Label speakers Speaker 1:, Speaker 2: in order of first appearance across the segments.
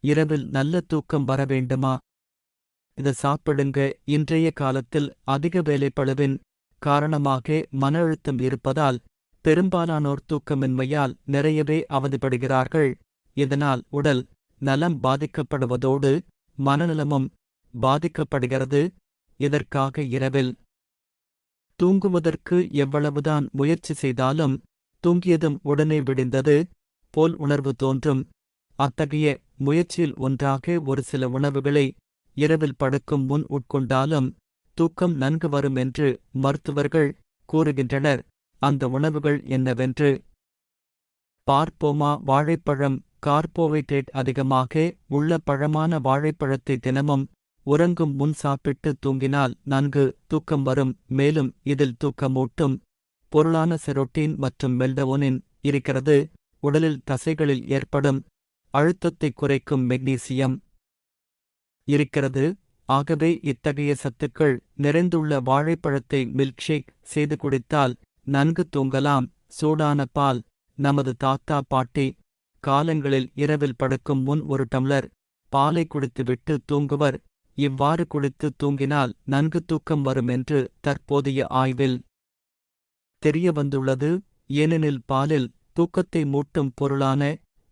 Speaker 1: இரவில் நல்ல தூக்கம் வர வேண்டுமா? இத சாப்பிடுங்க. இன்றைய காலத்தில் அதிக வேலைப்பளவின் காரணமாக மன அழுத்தம் இருப்பதால் பெரும்பாலானோர் தூக்கமின்மையால் நிறையவே அவதிப்படுகிறார்கள். இதனால் உடல் நலம் பாதிக்கப்படுவதோடு மனநலமும் பாதிக்கப்படுகிறது. இதற்காக இரவில் தூங்குவதற்கு எவ்வளவுதான் முயற்சி செய்தாலும் தூங்கியதும் உடனே விடிந்தது போல் உணர்வு தோன்றும். அத்தகைய முயற்சியில் ஒன்றாக ஒரு சில உணவுகளை இரவில் படுக்கும் முன் உட்கொண்டாலும் தூக்கம் நன்கு வரும் என்று மருத்துவர்கள் கூறுகின்றனர். அந்த உணவுகள் என்னவென்று பார்ப்போமா? வாழைப்பழம் கார்போஹைட்ரேட் அதிகமாக உள்ள பழமான வாழைப்பழத்தை தினமும் உறங்கும் முன் சாப்பிட்டு தூங்கினால் நன்கு தூக்கம் வரும். மேலும் இதில் தூக்கமூட்டும் பொருளான செரோட்டின் மற்றும் மெல்டவோனின் இருக்கிறது. உடலில் தசைகளில் ஏற்படும் அழுத்தத்தை குறைக்கும் மெக்னீசியம் இருக்கிறது. ஆகவே இத்தகைய சத்துக்கள் நிறைந்துள்ள வாழைப்பழத்தை மில்க்ஷேக் செய்து குடித்தால் நன்கு தூங்கலாம். சூடான பால் நமது தாத்தா பாட்டி காலங்களில் இரவில் படுக்கும் முன் ஒரு டம்ளர் பாலை குடித்துவிட்டு தூங்குவர். இவ்வாறு குடித்து தூங்கினால் நன்கு தூக்கம் வரும் என்று தற்போதைய ஆய்வில் தெரிய வந்துள்ளது ஏனெனில் பாலில் தூக்கத்தை மூட்டும் பொருளான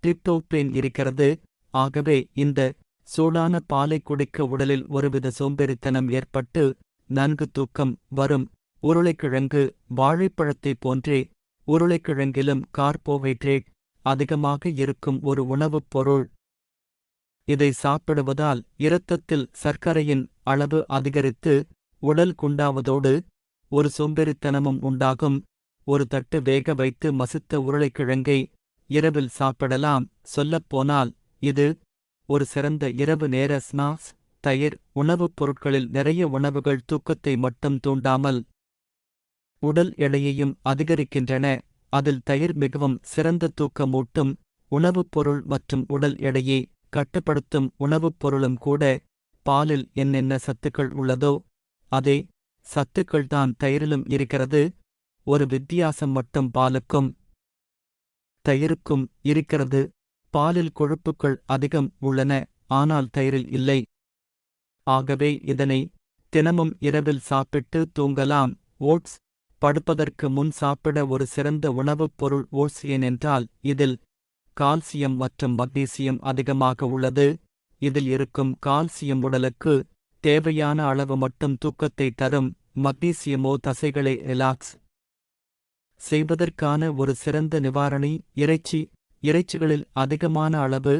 Speaker 1: டிப்டோப்பேன் இருக்கிறது. ஆகவே இந்த சூடான பாலை குடிக்க உடலில் ஒருவித சோம்பேறித்தனம் ஏற்பட்டு நன்கு தூக்கம் வரும். உருளைக்கிழங்கு வாழைப்பழத்தைப் போன்றே உருளைக்கிழங்கிலும் கார்போஹைட்ரேட் அதிகமாக இருக்கும் ஒரு உணவுப் பொருள். இதை சாப்பிடுவதால் இரத்தத்தில் சர்க்கரையின் அளவு அதிகரித்து உடல் குண்டாவதோடு ஒரு சோம்பேறித்தனமும் உண்டாகும். ஒரு தட்டு வேக வைத்து மசித்த உருளைக்கிழங்கை இரவில் சாப்பிடலாம். சொல்லப்போனால் இது ஒரு சிறந்த இரவு நேர ஸ்நாக்ஸ். தயிர் உணவுப் பொருட்களில் நிறைய உணவுகள் தூக்கத்தை மட்டும் தூண்டாமல் உடல் எடையையும் அதிகரிக்கின்றன. அதில் தயிர் மிகவும் சிறந்த தூக்கமூட்டும் உணவுப் பொருள் மற்றும் உடல் எடையை கட்டுப்படுத்தும் உணவுப் பொருளும் கூட. பாலில் என்னென்ன சத்துக்கள் உள்ளதோ அதே சத்துக்கள்தான் தயிரிலும் இருக்கிறது. ஒரு வித்தியாசம் மட்டும் பாலுக்கும். தயிருக்கும் இருக்கிறது. பாலில் கொழுப்புக்கள் அதிகம் உள்ளன ஆனால் தயிரில் இல்லை. ஆகவே இதனை தினமும் இரவில் சாப்பிட்டு தூங்கலாம். ஓட்ஸ் படுப்பதற்கு முன் சாப்பிட ஒரு சிறந்த உணவுப் பொருள் ஓட்ஸ் ஏனென்றால் இதில் கால்சியம் மற்றும் மக்னீசியம் அதிகமாக உள்ளது. இதில் இருக்கும் கால்சியம் உடலுக்கு தேவையான அளவு மட்டும் தூக்கத்தை தரும். மக்னீசியமோ தசைகளை ரிலாக்ஸ் செய்வதற்கான ஒரு சிறந்த நிவாரணி இறைச்சி இறைச்சிகளில் அதிகமான அளவு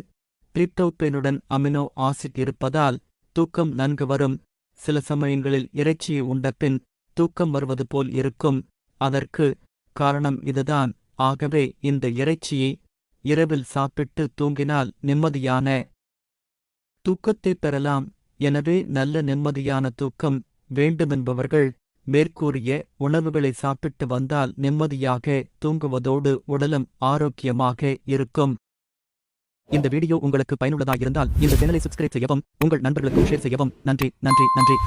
Speaker 1: டிரிப்டோப்பேனுடன் அமினோ ஆசிட் இருப்பதால் தூக்கம் நன்கு வரும். சில சமயங்களில் இறைச்சியை உண்டபின் தூக்கம் வருவது போல் இருக்கும். அதற்கு காரணம் இதுதான். ஆகவே இந்த இறைச்சியை இரவில் சாப்பிட்டு தூங்கினால் நிம்மதியான தூக்கத்தை பெறலாம். எனவே நல்ல நிம்மதியான தூக்கம் வேண்டுமென்பவர்கள் மேற்கூறிய உணவுகளை சாப்பிட்டு வந்தால் நிம்மதியாக தூங்குவதோடு உடலும் ஆரோக்கியமாக இருக்கும். இந்த வீடியோ உங்களுக்கு பயனுள்ளதாக இருந்தால் இந்த சேனலை சப்ஸ்கிரைப் செய்யவும் உங்கள் நண்பர்களுக்கு ஷேர் செய்யவும். நன்றி நன்றி நன்றி.